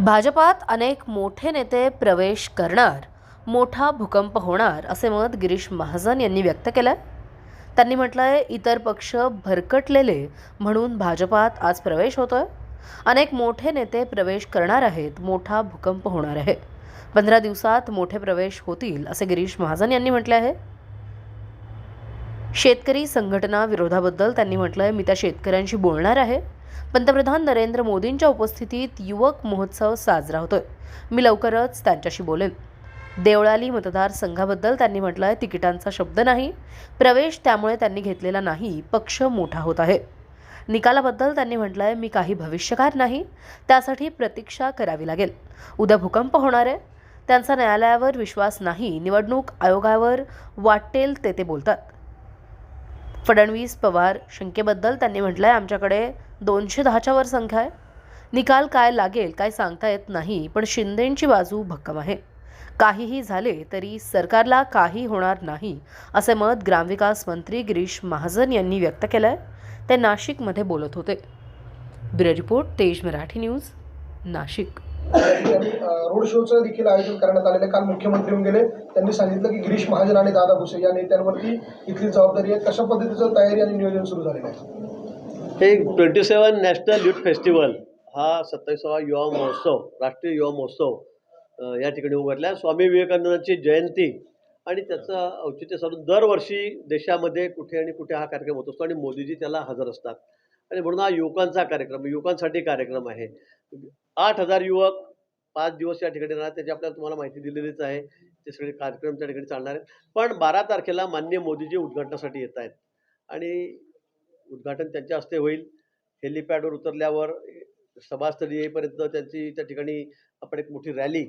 भाजपात अनेक मोठे नेते प्रवेश करणार मोठा भूकंप होणार असे मत गिरीश महाजन यांनी व्यक्त केलंय. त्यांनी म्हटलं आहे इतर पक्ष भरकटलेले म्हणून भाजपात आज प्रवेश होतो आहे अनेक मोठे नेते प्रवेश करणार आहेत मोठा भूकंप होणार आहे. पंधरा दिवसात मोठे प्रवेश होतील असे गिरीश महाजन यांनी म्हटले आहे. शेतकरी संघटना विरोधाबद्दल त्यांनी म्हटलंय मी त्या शेतकऱ्यांशी बोलणार आहे. पंतप्रधान नरेंद्र मोदींच्या उपस्थितीत युवक महोत्सव साजरा होतोय. मी लवकरच त्यांच्याशी बोलेन. देवळाली मतदारसंघाबद्दल त्यांनी म्हटलंय तिकिटांचा शब्द नाही. प्रवेश त्यामुळे त्यांनी घेतलेला नाही पक्ष मोठा होत आहे. निकालाबद्दल त्यांनी म्हटलंय मी काही भविष्यकार नाही त्यासाठी प्रतीक्षा करावी लागेल. उद्या भूकंप होणार आहे. त्यांचा न्यायालयावर विश्वास नाही निवडणूक आयोगावर वाटेल ते ते बोलतात. फडणवीस पवार शंकेबद्दल त्यांनी म्हटलं आहे आमच्याकडे दोनशे दहाच्या वर संख्या आहे. निकाल काय लागेल काय सांगता येत नाही पण शिंदेंची बाजू भक्कम आहे. काहीही झाले तरी सरकारला काही होणार नाही असे मत ग्रामविकास मंत्री गिरीश महाजन यांनी व्यक्त केलं आहे ते नाशिकमध्ये बोलत होते. Bureau report Tej Marathi news Nashik. Road शोचं देखील आयोजन करण्यात आलेलं आहे. काल मुख्यमंत्री होऊन गेले. त्यांनी सांगितलं की गिरीश महाजन आणि दादा भुसे या नेत्यांवरती इथली जबाबदारी आहे. कशा पद्धतीचं तयारी आणि नियोजन सुरू झालेलं आहे? हे twenty seven national youth festival हा सत्तावीसावा युवा महोत्सव राष्ट्रीय युवा महोत्सव या ठिकाणी उघडला स्वामी विवेकानंदांची जयंती आणि त्याचं औचित्य साधून दरवर्षी देशामध्ये कुठे आणि कुठे हा कार्यक्रम होत असतो आणि मोदीजी त्याला हजर असतात. आणि म्हणून हा युवकांचा कार्यक्रम युवकांसाठी कार्यक्रम आहे. आठ हजार युवक पाच दिवस या ठिकाणी राहणार त्याची आपल्याला तुम्हाला माहिती दिलेलीच आहे. ते सगळे कार्यक्रम त्या ठिकाणी चालणार आहेत. पण बारा तारखेला मान्य मोदीजी उद्घाटनासाठी येत आहेत. आणि उद्घाटन त्यांच्या हस्ते होईल. हेलिपॅडवर उतरल्यावर सभास्थळी येईपर्यंत त्यांची त्या ठिकाणी आपण एक मोठी रॅली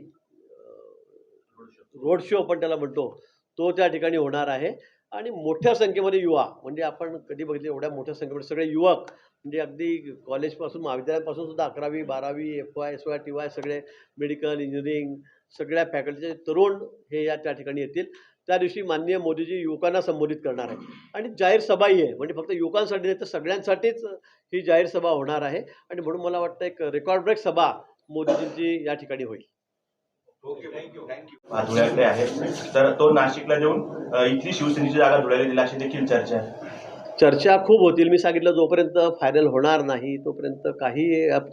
रोड शो आपण त्याला म्हणतो तो त्या ठिकाणी होणार आहे. आणि मोठ्या संख्येमध्ये युवा म्हणजे आपण कधी बघितले एवढ्या मोठ्या संख्येमध्ये सगळे युवक म्हणजे अगदी कॉलेजपासून महाविद्यालयापासून सुद्धा अकरावी बारावी F Y S Y T Y सगळे मेडिकल इंजिनिअरिंग सगळ्या फॅकल्टीचे तरुण हे या त्या ठिकाणी येतील. त्या दिवशी माननीय मोदीजी युवकांना संबोधित करणार आहे आणि जाहीर सभाही आहे. म्हणजे फक्त युवकांसाठी नाही तर सगळ्यांसाठीच ही जाहीर सभा होणार आहे. आणि म्हणून मला वाटतं एक रेकॉर्ड ब्रेक सभा मोदीजींची या ठिकाणी होईल. धुळ्याकडे आहे. तर तो नाशिकला देऊन अ, इथली शिवसेनेची जागा धुळ्याला दिली अशी देखील चर्चा आहे. चर्चा खूप होतील. मी सांगितलं जोपर्यंत फायनल होणार नाही तोपर्यंत काही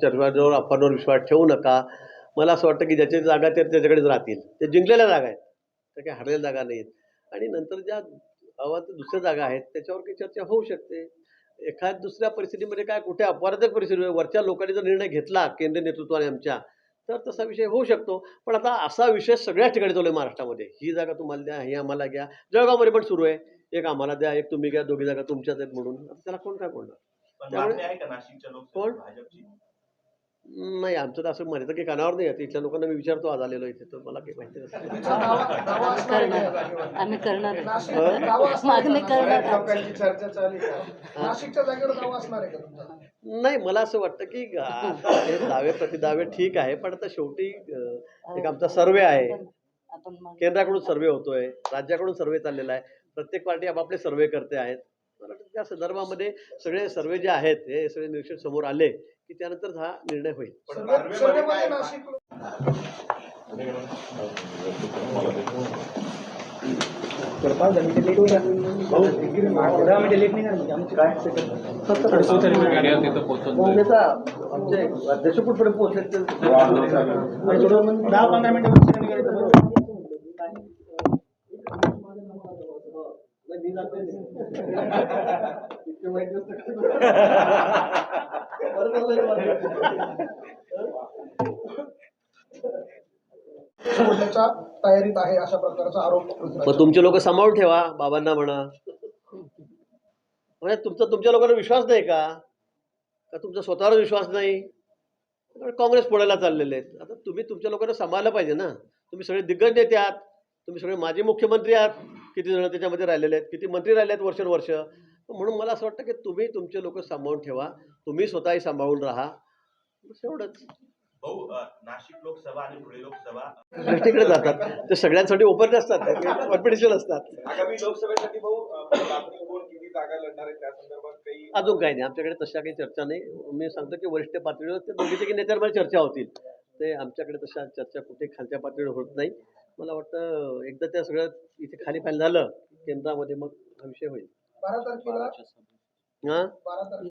चर्चावर अफवांवर विश्वास ठेवू नका. मला असं वाटतं की ज्याच्या जागा ते त्याच्याकडेच राहतील. ते जिंकलेल्या जागा आहेत त्या काही हरलेल्या जागा नाहीत आणि नंतर ज्या गावात दुसऱ्या जागा आहेत त्याच्यावर काही चर्चा होऊ शकते. एखाद्या दुसऱ्या परिस्थितीमध्ये काय कुठे अपवादात्मक परिस्थिती वरच्या लोकांनी जर निर्णय घेतला केंद्रीय नेतृत्वाने आमच्या तर तसा विषय होऊ शकतो. पण आता असा विषय सगळ्याच ठिकाणी चालू आहे महाराष्ट्रामध्ये. ही जागा तुम्हाला द्या ही आम्हाला घ्या. जळगावमध्ये पण सुरू आहे. एक आम्हाला द्या एक तुम्ही घ्या दोघी जागा तुमच्याच आहेत म्हणून. त्याला कोण काय बोलणार? पण त्यामुळे- बातमी आहे का नाशिकच्या कोण? भाजपची? नाही आमचं तर असं म्हणतं की कानावर नाही येत. इथल्या लोकांना मी विचारतो आज आलेलो इथे तर मला काही माहिती नसतं. तिचा दावा- दावा असणार आहे का या जागेवर? आम्ही करणार. आहे. नाशिकचा दावा असणार आहे मागणी का? करणार बऱ्याच लोकांची चर्चा चालली का? नाशिकच्या जागेवर दावा असणार आहे का तुमचा? नाही मला असं वाटतं की आता हे दावे प्रतिदावे ठीक आहे पण आता शेवटी अं, एक आमचा सर्वे आहे. आपण केंद्राकडून सर्वे होतोय राज्याकडून सर्वे चाललेला आहे. प्रत्येक पार्टी आपापले सर्वे करते आहेत. मला वाटतं त्या संदर्भामध्ये सगळे सर्वे जे आहेत हे सगळे निरीक्षण समोर आले की त्यानंतर हा निर्णय होईल. आमचे अध्यक्ष कुठपर्यंत पोहोचले दहा पंधरा मिनिटं तयारीत आहे अशा प्रकारचा आरोप मग तुमचे लोक सांभाळून ठेवा बाबांना म्हणा. म्हणजे तुमचा तुमच्या लोकांना विश्वास नाही का? का तुमचा स्वतःवर विश्वास नाही? काँग्रेस पुढायला चाललेले आहेत. आता तुम्ही तुमच्या लोकांना सांभाळलं पाहिजे ना. तुम्ही सगळे दिग्गज नेते आहात. तुम्ही सगळे माजी मुख्यमंत्री आहात. किती जण त्याच्यामध्ये राहिलेले आहेत किती मंत्री राहिले आहेत वर्षानुवर्ष. म्हणून मला असं वाटतं की तुम्ही तुमचे लोक सांभाळून ठेवा तुम्ही स्वतःही सांभाळून राहा. बस एवढंच. भाऊ नाशिक लोकसभा आणि धुळे लोकसभा. दृष्टीकडे जातात. ते सगळ्यांसाठी ओपन असतात कॉम्पिटिशन असतात. आगामी लोकसभेसाठी भाऊ अ, बातमी कोण किती जागा लढणार आहे त्या संदर्भात काही अजून काही नाही. आमच्याकडे तशा काही चर्चा नाही. मी सांगतो की वरिष्ठ पातळीवर ते दोघीचे की नेत्यांमध्ये चर्चा होतील. ते आमच्याकडे तशा चर्चा कुठे खालच्या पातळीवर होत नाही. मला वाटतं एकदा त्या सगळं इथे खाली फाईल झालं केंद्रामध्ये मग हा विषय होईल. बारा तारखेला? हां? बारा तारखेला.